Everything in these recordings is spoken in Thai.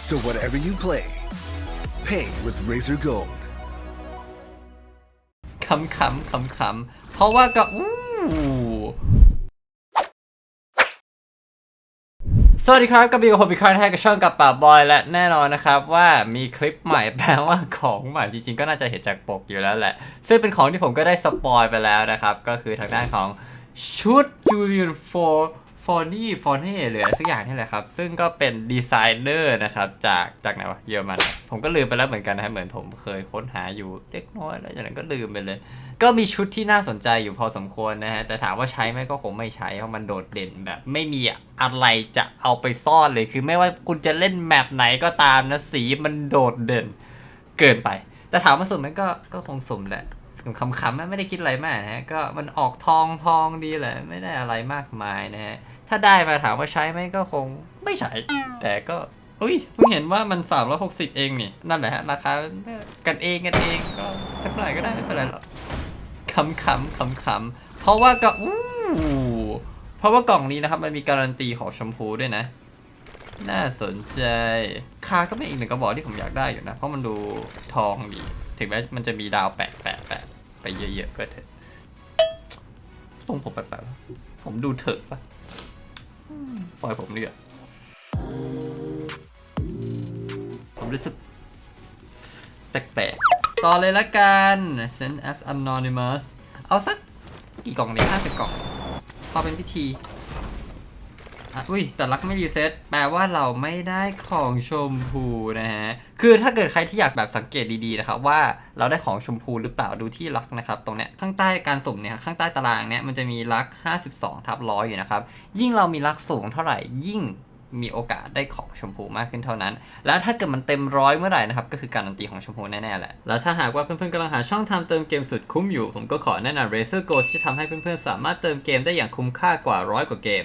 So whatever you play, pay with Razor Gold. ขำขำขำขำเพราะว่าก็อู้สวัสดีครับกับบิวกับผมอีกครั้งนะฮะกับช่องกับป่าบอยและแน่นอนนะครับว่ามีคลิปใหม่แปลว่าของใหม่จริงๆก็น่าจะเห็นจากปกอยู่แล้วแหละ ซึ่งเป็นของที่ผมก็ได้สปอยไปแล้วนะครับ ก็คือทางด้านของชุดจูเลียนฟอร์ ฟอนี่ฟอร์เน่หรืออะไรสักอย่างนี่แหละครับ ซึ่งก็เป็นดีไซเนอร์นะครับจากจากไหนวะเยอรมัน ผมก็ลืมไปแล้วเหมือนกันนะฮะเหมือนผมเคยค้นหาอยู่เล็กน้อยแล้วจากนั้นก็ลืมไปเลย ก็มีชุดที่น่าสนใจอยู่พอสมควรนะฮะ แต่ถามว่าใช้ไหมก็คงไม่ใช้ เพราะมันโดดเด่นแบบ ไม่มีอะไรจะเอาไปซ่อนเลยคือไม่ว่าคุณจะเล่นแมปไหนก็ตามนะสีมันโดดเด่น เกินไป แต่ถามว่าสุ่มไหมก็ก็คงสุ่มแหละ คำคำๆไม่ได้คิดอะไรมากนะฮะก็มันออกทองทองดีแหละไม่ได้อะไรมากมายนะฮะถ้าได้มาถามว่าใช้ไหมก็คงไม่ใช้แต่ก็อุ้ยเพิ่งเห็นว่ามัน 360 เองนี่ นั่นแหละฮะราคากันเองกันเองก็สักหน่อยก็ได้ไม่เป็นไรหรอกขำขำขำขำเพราะว่าก็อู้เพราะว่ากล่องนี้นะครับมันมีการันตีของชมพูด้วยนะ น่าสนใจ คาก็เป็นอีกหนึ่งกระบอกที่ผมอยากได้อยู่นะ เพราะมันดูทองดี ถึงแม้มันจะมีดาวแปะแปะแปะไปเยอะๆก็เถอะทรงผมแปลกๆปะผมดูเถอะปะปล่อยผมเรียผมรู้สึกแปลกๆต่อเลยละกัน send as anonymous เอาสักกี่กล่องเนี่ยห้าสิบกล่อง พอเป็นพิธี อุ้ยแต่ลักไม่รีเซ็ตแปลว่าเราไม่ได้ของชมพูนะฮะ คือถ้าเกิดใครที่อยากแบบสังเกตดีๆนะครับว่าเราได้ของชมพูหรือเปล่าดูที่ลักนะครับ ตรงเนี้ยข้างใต้การสุ่มเนี่ยข้างใต้ตารางเนี่ยมันจะมีลัก 52ทับร้อยอยู่นะครับ ยิ่งเรามีลักสูงเท่าไหร่ยิ่งมีโอกาสได้ของชมพูมากขึ้นเท่านั้น แล้วถ้าเกิดมันเต็มร้อยเมื่อไหร่นะครับ ก็คือการันตีของชมพูแน่ๆแหละ แล้วถ้าหากว่าเพื่อนๆกำลังหาช่องทางเติมเกมสุดคุ้มอยู่ ผมก็ขอแนะนำ Razer Go ที่จะทำให้เพื่อนๆสามารถเติมเกมได้อย่างคุ้มค่ากว่าร้อยกว่าเกม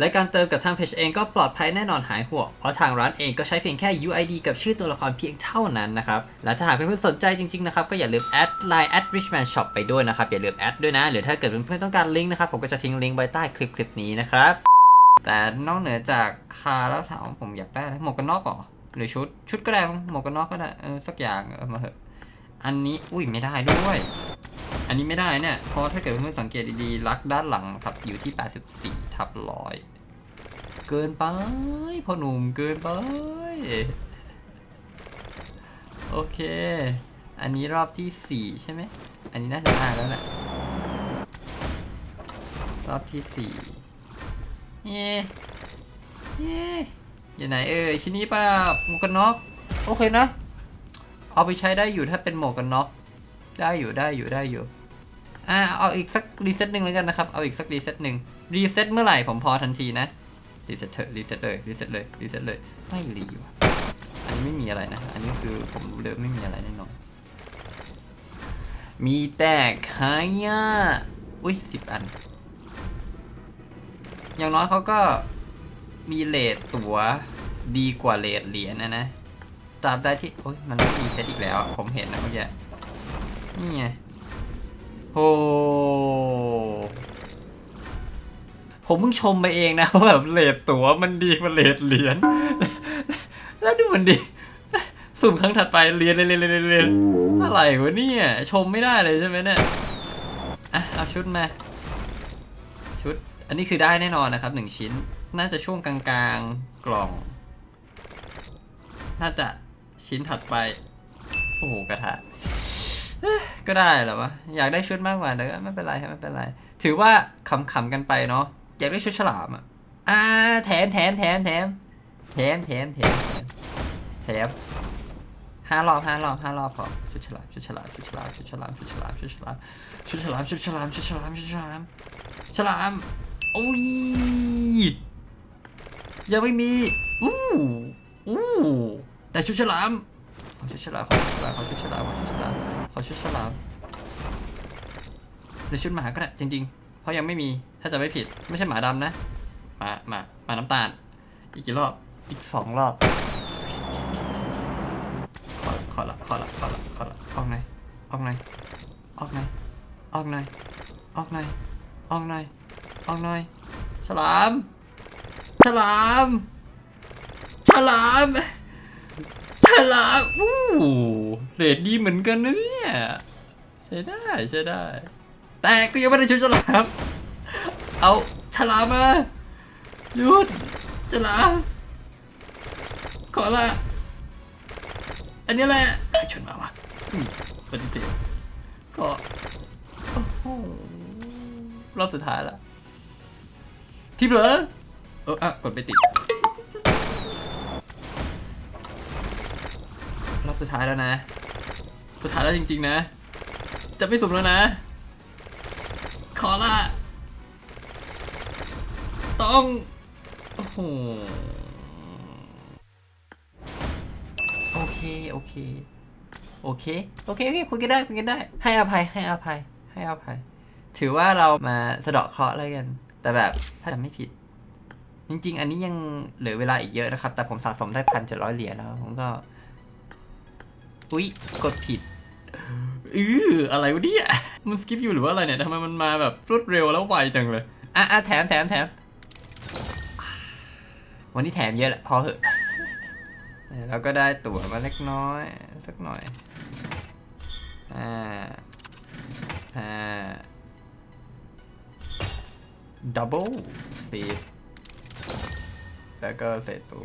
และการเติมกับทางเพจเองก็ปลอดภัยแน่นอนหายห่วง เพราะทางร้านเองก็ใช้เพียงแค่ UID กับชื่อตัวละครเพียงเท่านั้นนะครับ และถ้าหากเพื่อนๆสนใจจริงๆนะครับก็อย่าลืมแอดไลน์ at richman shop ไปด้วยนะครับ อย่าลืมแอดด้วยนะ หรือถ้าเกิดเพื่อนๆต้องการลิงก์นะครับผมก็จะทิ้งลิงก์ไว้ใต้คลิปคลิปนี้นะครับ แต่นอกเหนือจากคาแล้วถามว่าผมอยากได้หมวกกันน็อกเหรอหรือชุดชุดก็ได้หมวกกันน็อกก็ได้เออสักอย่างเอามาเถอะอันนี้อุ้ยไม่ได้ด้วย อันนี้ไม่ได้เนี่ยเพราะถ้าเกิดเพื่อนๆสังเกตดีๆลักด้านหลังครับอยู่ที่ 84ทับร้อย เกินไปพ่อหนุ่มเกินไป โอเค อันนี้รอบที่4ใช่ไหม อันนี้น่าจะได้แล้วแหละรอบที่สี่เย่เย่อยู่ไหนเอ่ยชิ้นนี้ป่ะหมวกกันน็อกโอเคนะ เอาไปใช้ได้อยู่ถ้าเป็นหมวกกันน็อกได้อยู่ได้อยู่ได้อยู่อ่าเอาอีกสักรีเซ็ตหนึ่งแล้วกันนะครับ เอาอีกสักรีเซ็ตหนึ่งรีเซ็ตเมื่อไหร่ผมพอทันทีนะ รีเซ็ตเถอะรีเซ็ตเลยรีเซ็ตเลยรีเซ็ตเลยไม่รีว่ะอันนี้ไม่มีอะไรนะ อันนี้คือผมรู้เลยไม่มีอะไรแน่นอนมีแต่ขายะอุ้ยสิบอัน อย่างน้อยเขาก็มีเลทตัวดีกว่าเลทเหรียญนะนะตราบใดที่โอ้ยมันไม่มีเซตอีกแล้ว ผมเห็นนะเมื่อกี้นี่ไงโอ้ ผมเพิ่งชมไปเองนะว่าแบบเลทตัวมันดีกว่าเลทเหรียญแล้วดูมันดีสุ่มครั้งถัดไปเรียนเรียนเรียนเรียนเรียนอะไรวะเนี่ยชมไม่ได้เลยใช่ไหมเนี่ยอะเอาชุดมาชุด อันนี้คือได้แน่นอนนะครับหนึ่งชิ้น น่าจะช่วงกลางๆกล่อง น่าจะชิ้นถัดไป โอ้โหกระทะก็ได้เหรอวะอยากได้ชุดมากกว่าแต่ก็ไม่เป็นไรครับไม่เป็นไร ถือว่าขำๆกันไปเนาะ อยากได้ชุดฉลามอะอ่าแถมแถมแถมแถมแถมแถมแถมแถมห้ารอบห้ารอบห้ารอบพอชุดฉลามชุดฉลามชุดฉลามชุดฉลามชุดฉลามชุดฉลามชุดฉลามชุดฉลามชุดฉลามชุดฉลามฉลามโอ้ยยังไม่มีอู้อู้แต่ชุดฉลามขอชุดฉลามขอชุดฉลามขอชุดฉลามขอชุดฉลามขอชุดฉลามหรือชุดหมาก็ได้จริงๆ เพราะยังไม่มีถ้าจะไม่ผิดไม่ใช่หมาดำนะหมาหมาหมาน้ำตาล อีกกี่รอบอีกสองรอบ ขอขอละขอละขอละขอละออกไหนออกไหนออกไหนออกไหนออกไหนออกไหนออกไหนฉลาม ฉลาม ฉลาม ฉลาม อู้เรดดีเหมือนกันนะเนี่ย ใช้ได้ ใช้ได้ แต่ก็ยังไม่ได้ชุดฉลาม เอาฉลามมาหยุดฉลามขอละอันนี้แหละใครชวนมาวะปฏิเสธก็รอบสุดท้ายละที่เผลอเอออะกดไปติดรอบสุดท้ายแล้วนะ สุดท้ายแล้วจริง ๆ นะ จะไม่สุ่มแล้วนะ ขอละต้อง โอ้โห โอเค โอเค โอเค โอเค โอเค คุยกันได้ คุยกันได้ ให้อภัย ให้อภัย ให้อภัย ถือว่าเรามาสะเดาะเคราะห์แล้วกัน แต่แบบถ้าจำไม่ผิด จริง ๆ อันนี้ยังเหลือเวลาอีกเยอะนะครับ แต่ผมสะสมได้พันเจ็ดร้อยเหรียญแล้ว ผมก็ อุ๊ย กดผิด อืออะไรวะเนี่ยมันสกิปอยู่หรือว่าอะไรเนี่ยทำไมมันมาแบบรวดเร็วแล้วไวจังเลย อะอะแถมแถมแถมวันนี้แถมเยอะแหละพอเหอะเราก็ได้ตั๋วมาเล็กน้อย สักหน่อยอ่าอ่าดับเบิลสีแล้วก็เศษตัว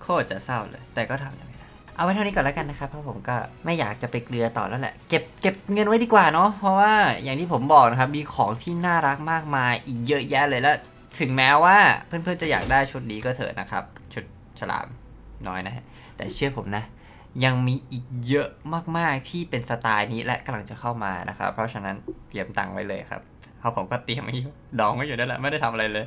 โคตรจะเศร้าเลย แต่ก็ทำอะไรไม่ได้ เอาไว้เท่านี้ก่อนแล้วกันนะครับเพราะผมก็ไม่อยากจะไปเกลือต่อแล้วแหละเก็บเก็บเงินไว้ดีกว่าเนาะเพราะว่าอย่างที่ผมบอกนะครับมีของที่น่ารักมากมายอีกเยอะแยะเลยแล้ว ถึงแม้ว่าเพื่อนๆจะอยากได้ชุดนี้ก็เถอะนะครับชุดฉลามน้อยนะฮะแต่เชื่อผมนะ ยังมีอีกเยอะมากๆที่เป็นสไตล์นี้และกำลังจะเข้ามานะครับเพราะฉะนั้นเตรียมตังค์ไว้เลยครับเพราะผมก็เตรียมไว้อยู่ดองไว้อยู่นั่นแหละไม่ได้ทำอะไรเลย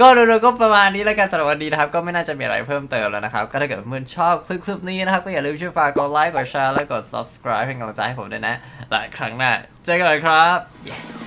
ก็โดยๆก็ประมาณนี้แล้วกันสำหรับวันนี้นะครับ ก็ไม่น่าจะมีอะไรเพิ่มเติมแล้วนะครับ ก็ถ้าเกิดเพื่อนชอบคลิปนี้นะครับ ก็อย่าลืมช่วยฝากกดไลค์กดแชร์และกด subscribe เป็นกำลังใจให้ผมด้วยนะหลายครั้งหน้าเจอกันเลยครับ Yeah